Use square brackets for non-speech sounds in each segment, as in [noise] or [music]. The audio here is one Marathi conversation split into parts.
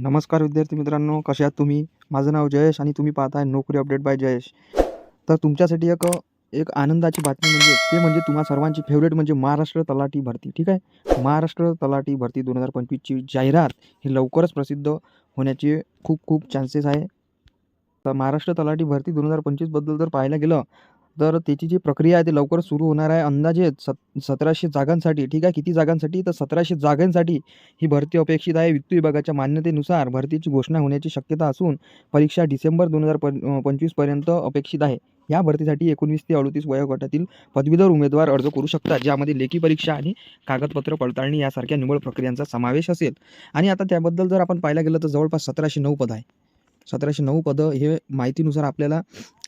नमस्कार विद्यार्थी मित्रांनो कसे आहात तुम्ही? माझं नाव जयेश आणि तुम्ही पाहताय नोकरी अपडेट बाय जयेश. तर तुमच्यासाठी एक एक आनंदाची बातमी म्हणजे ते म्हणजे तुम्हा सर्वांची फेवरेट म्हणजे महाराष्ट्र तलाठी भरती ठीक आहे? महाराष्ट्र तलाठी भरती दोन हजार पंचवीसची जाहिरात ही लवकरच प्रसिद्ध होण्याचे खूप खूप चान्सेस आहे. तर महाराष्ट्र तलाठी भरती दोन हजार पंचवीसबद्दल जर पाहायला गेलं तर त्याची जी प्रक्रिया आहे ती लवकर सुरू होणार आहे. अंदाजे सत सतराशे जागांसाठी ठीक आहे? किती जागांसाठी? तर सतराशे जागांसाठी ही भरती अपेक्षित आहे. वित्त विभागाच्या मान्यतेनुसार भरतीची घोषणा होण्याची शक्यता असून परीक्षा डिसेंबर दोन हजार पं पंचवीसपर्यंत अपेक्षित आहे. या भरतीसाठी एकोणवीस ते अडतीस वयोगटातील पदवीधर उमेदवार अर्ज करू शकतात. ज्यामध्ये लेखी परीक्षा आणि कागदपत्र पडताळणी यासारख्या निवड प्रक्रियांचा समावेश असेल. आणि आता त्याबद्दल जर आपण पाहायला गेलं तर जवळपास सतराशे नऊ पद आहे. सतराशे नऊ पदं हे माहितीनुसार आपल्याला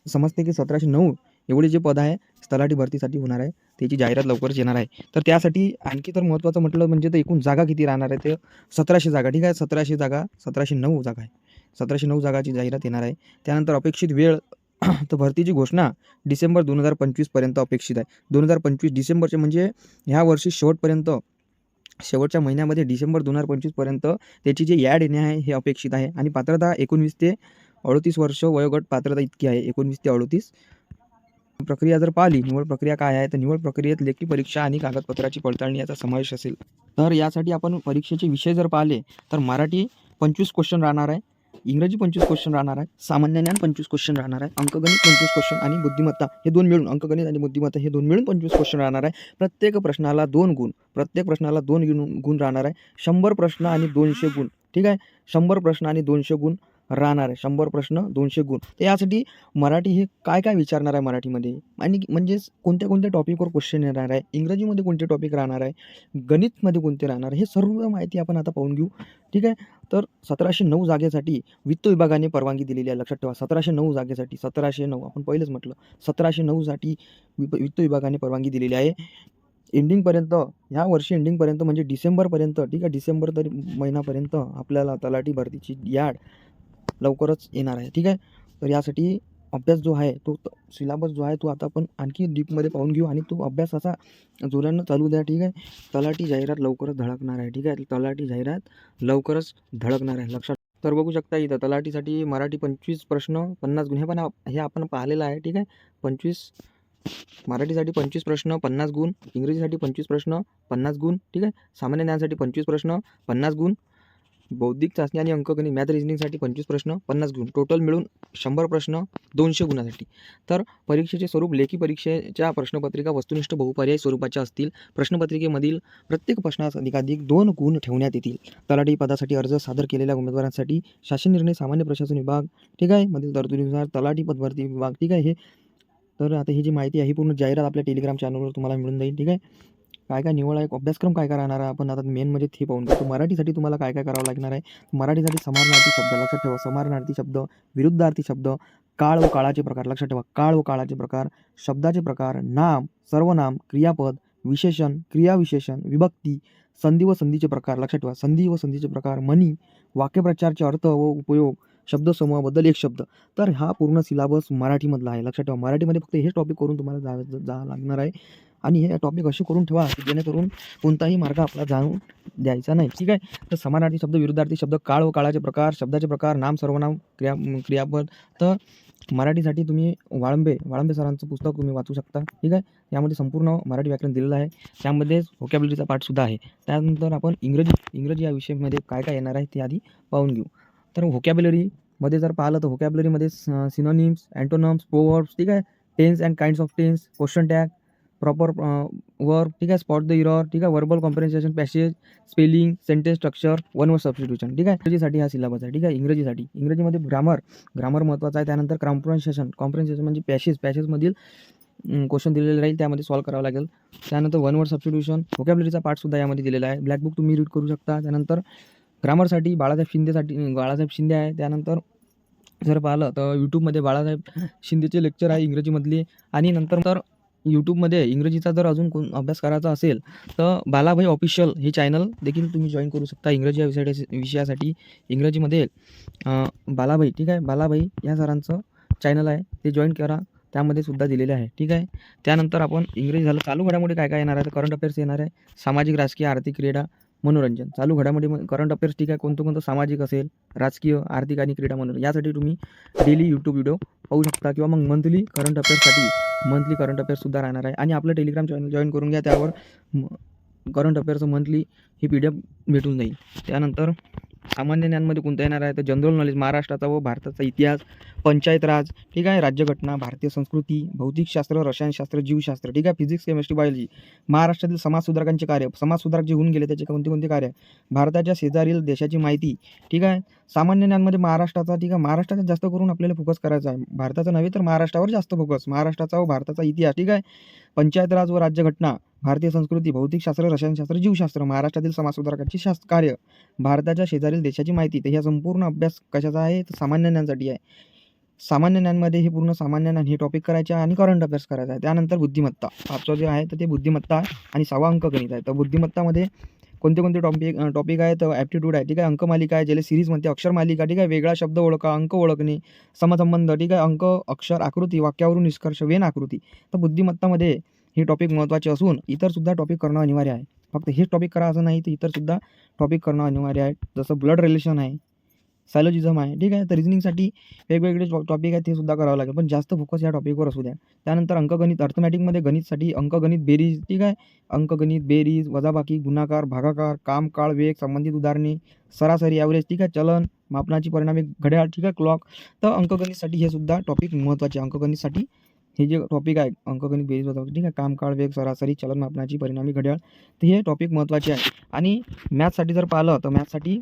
समजते की सतराशे नऊ एवढे जे पद आहे तलाठी भरतीसाठी होणार आहे त्याची जाहिरात लवकरच येणार आहे. तर त्यासाठी आणखी तर महत्त्वाचं म्हटलं म्हणजे तर एकूण जागा किती राहणार आहे ते सतराशे जागा ठीक आहे? सतराशे जागा सतराशे नऊ जागा आहे. सतराशे नऊ जागाची जाहिरात येणार आहे. त्यानंतर अपेक्षित वेळ [clears throat] तर भरतीची घोषणा डिसेंबर दोन हजार पंचवीसपर्यंत अपेक्षित आहे. दोन हजार पंचवीस डिसेंबरचे म्हणजे ह्या वर्षी शेवटपर्यंत शेवटच्या महिन्यामध्ये डिसेंबर दोन हजार पंचवीसपर्यंत त्याची जी याड येणे आहे हे अपेक्षित आहे. आणि पात्रता एकोणवीस ते अडतीस वर्ष वयोगट पात्रता इतकी आहे एकोणवीस ते अडतीस. प्रक्रिया जर पाहिली निवड प्रक्रिया काय आहे? तर निवड प्रक्रियेत लेखी परीक्षा आणि कागदपत्राची पडताळणी याचा समावेश असेल. तर यासाठी आपण परीक्षेचे विषय जर पाहिले तर मराठी पंचवीस क्वेश्चन राहणार आहे इंग्रजी पंचवीस क्वेश्चन राहणार आहे सामान्य ज्ञान पंचवीस क्वेश्चन राहणार आहे अंकगणित पंचवीस क्वेश्चन आणि बुद्धिमत्ता हे दोन मिळून अंकगणित आणि बुद्धिमत्ता हे दोन मिळून पंचवीस क्वेश्चन राहणार आहे. प्रत्येक प्रश्नाला दोन गुण प्रत्येक प्रश्नाला दोन गुण गुण राहणार आहे. शंभर प्रश्न आणि दोनशे गुण ठीक आहे? शंभर प्रश्न आणि दोनशे गुण राहणार आहे. शंभर प्रश्न दोनशे गुण. तर यासाठी मराठी हे काय काय विचारणार आहे मराठीमध्ये? आणि म्हणजेच कोणत्या कोणत्या टॉपिकवर क्वेश्चन येणार आहे? इंग्रजीमध्ये कोणते टॉपिक राहणार आहे? गणितमध्ये कोणते राहणार? आहे हे सर्व माहिती आपण आता पाहून घेऊ. ठीक आहे? तर सतराशे नऊ जागेसाठी वित्त विभागाने परवानगी दिलेली आहे. लक्षात ठेवा. सतराशे नऊ जागेसाठी सतराशे नऊ आपण पहिलेच म्हटलं. सतराशे नऊसाठी वित्त विभागाने परवानगी दिलेली आहे. एंडिंगपर्यंत ह्या वर्षी एंडिंगपर्यंत म्हणजे डिसेंबरपर्यंत ठीक आहे? डिसेंबर तरी महिनापर्यंत आपल्याला तलाठी भरतीची याड लवकरच येणार आहे. ठीक आहे? तर यासाठी अभ्यास जो आहे तो सिलेबस जो आहे तो आता आपण आणखी डीपमध्ये पाहून घेऊ आणि तो अभ्यास असा जोरानं चालू द्या ठीक आहे? तलाठी जाहिरात लवकरच धडकणार आहे ठीक आहे? तलाठी जाहिरात लवकरच धडकणार आहे. लक्षात तर बघू शकता इथं तलाठीसाठी मराठी पंचवीस प्रश्न पन्नास गुण हे पण हे आपण पाहिलेलं आहे ठीक आहे? पंचवीस मराठीसाठी पंचवीस प्रश्न पन्नास गुण इंग्रजीसाठी पंचवीस प्रश्न पन्नास गुण ठीक आहे? सामान्य ज्ञानासाठी पंचवीस प्रश्न पन्नास गुण बौद्धिक चाचणी आणि अंकगणित मॅथ रिजनिंगसाठी पंचवीस प्रश्न पन्नास गुण. टोटल मिळून शंभर प्रश्न दोनशे गुणासाठी. तर परीक्षेचे स्वरूप लेखी परीक्षेच्या प्रश्नपत्रिका वस्तुनिष्ठ बहुपर्यायी स्वरूपाच्या असतील. प्रश्नपत्रिकेमधील प्रत्येक प्रश्नास अधिकाधिक दोन गुण ठेवण्यात येतील. तलाठी पदासाठी अर्ज सादर केलेल्या उमेदवारांसाठी शासन निर्णय सामान्य प्रशासन विभाग ठीक आहे? मधील तरतुदीनुसार तलाठी पदभरती विभाग ठीक आहे? हे तर आता ही जी माहिती आहे ही पूर्ण जाहिरात आपल्या टेलिग्राम चॅनलवर तुम्हाला मिळून जाईल ठीक आहे? काय काय निवड आहे? अभ्यासक्रम काय काय राहणार आहे? आपण आता मेन म्हणजे हे पाहून घेतो मराठीसाठी तुम्हाला काय काय करावं लागणार आहे? मराठीसाठी समानार्थी शब्द लक्षात ठेवा. समानार्थी शब्द विरुद्धार्थी शब्द काळ व काळाचे प्रकार. लक्षात ठेवा. काळ व काळाचे प्रकार शब्दाचे प्रकार नाम सर्वनाम क्रियापद विशेषण क्रियाविशेषण विभक्ती संधी व संधीचे प्रकार. लक्षात ठेवा. संधी व संधीचे प्रकार म्हणी वाक्यप्रचारचे अर्थ व उपयोग शब्दसमूहाबद्दल एक शब्द. तर हा पूर्ण सिलाबस मराठीमधला आहे. लक्षात ठेवा. मराठीमध्ये फक्त हेच टॉपिक करून तुम्हाला जा जा लागणार आहे. आणि हे टॉपिक असे करून ठेवा की जेणेकरून कोणताही मार्ग आपला जाणून द्यायचा नाही. ठीक आहे? तर समानार्थी शब्द विरुद्धार्थी शब्द काळ व काळाचे प्रकार शब्दाचे प्रकार नाम सर्वनाम क्रिया क्रियापद. तर मराठीसाठी तुम्ही वाळंबे वाळंबे सरांचं पुस्तक तुम्ही वाचू शकता. ठीक आहे? यामध्ये संपूर्ण मराठी व्याकरण दिलेलं आहे. त्यामध्येच व्होकॅबलरीचा पाठसुद्धा आहे. त्यानंतर आपण इंग्रजी इंग्रजी या विषयामध्ये काय काय येणार आहे ते आधी पाहून घेऊ. तर व्होकॅबलरीमध्ये जर पाहिलं तर व्होकॅबलरीमध्ये सिनोनिम्स अँटोनम्स प्रोवर्ब्स ठीक आहे? Tense and kinds of tense question tag proper work uh, ठीक आहे? स्पॉट द इरॉर ठीक आहे? Verbal comprehension passage spelling sentence structure one word substitution ठीक आहे? इंग्रजीसाठी हा सिलेबस आहे ठीक आहे? इंग्रजीसाठी. इंग्रजीमध्ये ग्रामर ग्रामर महत्त्वाचं आहे. त्यानंतर कॉम्प्रेन्सेशन कॉम्प्रेन्सेशन म्हणजे पॅसेज पॅसेजमधील क्वेश्चन दिलेले राहील त्यामध्ये सॉल्व करावं लागेल. त्यानंतर वन वर्ड सबस्टिट्यूशन व्होकॅबलरीचा पार्टसुद्धा यामध्ये दिलेला आहे. ब्लॅक बुक तुम्ही रीड करू शकता. त्यानंतर ग्रामरसाठी बाळासाहेब शिंदेसाठी बाळासाहेब शिंदे आहे. त्यानंतर जर पाहिलं तर यूट्यूबमध्ये बाळासाहेब शिंदेचे लेक्चर आहे इंग्रजीमधले. आणि नंतर तर यूट्यूबमध्ये इंग्रजीचा जर अजून कोण अभ्यास करायचा असेल तर बालाभाई ऑफिशियल हे चॅनल देखील तुम्ही जॉईन करू शकता इंग्रजी या विषया विषयासाठी. इंग्रजीमध्ये बालाभाई ठीक आहे? बालाभाई या सरांचं चॅनल आहे. ते जॉईन करा. त्यामध्ये सुद्धा दिलेले आहे. ठीक आहे? त्यानंतर आपण इंग्रजी झालं. चालू घडामोडी काय काय येणार आहे? तर करंट अफेअर्स येणार आहे. सामाजिक राजकीय आर्थिक क्रीडा मनोरंजन. चालू घडामोडी करंट अफेअर्स ठीक आहे कोणतं कोणतं सामाजिक असेल राजकीय आर्थिक आणि क्रीडा मनोरंजन यासाठी तुम्ही डेली यूट्यूब व्हिडिओ पाहू शकता किंवा मग मंथली करंट अफेअर्ससाठी मंथली करंट अफेअर्ससुद्धा राहणार आहे. आणि आपलं टेलिग्राम चॅनल जॉईन करून घ्या त्यावर करंट अफेअर्सचं मंथली ही पी डी एफ भेटून जाईल. त्यानंतर सामान्य ज्ञानमध्ये कोणता येणार आहे? तर जनरल नॉलेज महाराष्ट्राचा व भारताचा इतिहास पंचायत राज ठीक आहे? राज्यघटना भारतीय संस्कृती भौतिकशास्त्र रसायनशास्त्र जीवशास्त्र ठीक आहे? फिजिक्स केमिस्ट्री बायोलॉजी महाराष्ट्रातील समाजसुधारकांचे कार्य समाजसुधारक जे होऊन गेले त्याचे कोणते कोणते कार्य? भारताच्या शेजारील देशाची माहिती ठीक आहे? सामान्य ज्ञानमध्ये महाराष्ट्राचा ठीक आहे? महाराष्ट्राचा जास्त करून आपल्याला फोकस करायचा आहे. भारताचा नव्हे तर महाराष्ट्रावर जास्त फोकस महाराष्ट्राचा व भारताचा इतिहास ठीक आहे? पंचायत राज व राज्यघटना. भारतीय संस्कृती भौतिकशास्त्र रसायनशास्त्र जीवशास्त्र महाराष्ट्रातील समाजसुधारकांचे शास्त्र कार्य भारताच्या शेजारील देशाची माहिती. तर ह्या संपूर्ण अभ्यास कशाचा आहे? तर सामान्य ज्ञानसाठी आहे. सामान्य ज्ञानमध्ये हे पूर्ण सामान्य ज्ञान हे टॉपिक करायचे आहे आणि करंट अभ्यास करायचा आहे. त्यानंतर बुद्धिमत्ता. पाचवा जे आहे तर ते बुद्धिमत्ता आहे आणि सहावा अंक गणित आहे. तर बुद्धिमत्तामध्ये कोणते कोणते टॉपिक टॉपिक आहे तर ॲप्टिट्यूड आहे ठीक आहे? अंकमालिका आहे ज्याला सिरीज म्हणते अक्षर मालिका ठीक आहे? वेगळा शब्द ओळखा अंक ओळखणे समसंबंध ठीक आहे? अंक अक्षर आकृती वाक्यावरून निष्कर्ष वेन आकृती. तर बुद्धिमत्तामध्ये हे टॉपिक महत्त्वाचे असून इतरसुद्धा टॉपिक करणं अनिवार्य आहे. फक्त हेच टॉपिक करा असं नाही तर इतरसुद्धा टॉपिक करणं अनिवार्य आहे. जसं ब्लड रिलेशन आहे सायलोजिझम आहे ठीक आहे? तर रिजनिंगसाठी वेगवेगळे टॉपिक आहे ते सुद्धा करावं लागेल. पण जास्त फोकस या टॉपिकवर असू द्या. त्यानंतर अंकगणित अर्थमॅटिकमध्ये गणितसाठी अंकगणित बेरीज ठीक आहे? अंकगणित बेरीज वजाबाकी गुणाकार भागाकार काम काळ वेग संबंधित उदाहरणे सरासरी ॲव्हरेज ठीक आहे? चलन मापनाची परिणामी घड्याळ ठीक आहे? क्लॉक तर अंकगणितसाठी हे सुद्धा टॉपिक महत्त्वाचे आहे. अंकगणितसाठी हे जे टॉपिक आहे अंकगणित बेरीज वजाबाकी ठीक आहे? कामकाळ वेग सरासरी चलन मापनाची परिणामी घड्याळ तर हे टॉपिक महत्त्वाचे आहे. आणि मॅथ्ससाठी जर पाहिलं तर मॅथ्ससाठी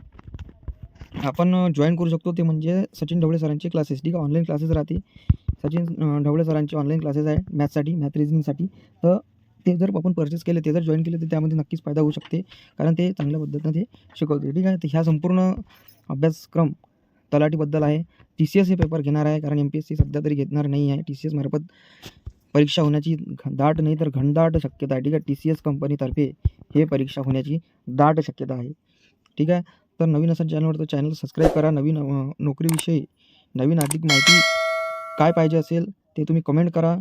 आपण जॉईन करू शकतो ते म्हणजे सचिन ढवळे सरांचे क्लासेस ठीक आहे? ऑनलाईन क्लासेस राहते. सचिन ढवळे सरांचे ऑनलाईन क्लासेस आहे मॅथ्ससाठी मॅथ रिजनिंगसाठी तर ते जर आपण परचेस केले ते जर जॉईन केले तर त्यामध्ये नक्कीच फायदा होऊ शकते. कारण ते चांगल्या पद्धतीनं ते शिकवते ठीक आहे? तर ह्या संपूर्ण अभ्यासक्रम तलाठीबद्दल आहे. टी सी एस हे पेपर घेणार आहे कारण एम पी एस सी सध्या तरी घेणार नाही आहे. टी सी एस मार्फत परीक्षा होण्याची घ- दाट नाही तर घनदाट शक्यता आहे. ठीक आहे? टी सी एस कंपनीतर्फे हे परीक्षा होण्याची दाट शक्यता आहे. ठीक आहे? तर नवीन असं चॅनलवर तर चॅनल सबस्क्राईब करा. नवीन नोकरीविषयी नवीन अधिक माहिती काय पाहिजे असेल ते तुम्ही कमेंट करा.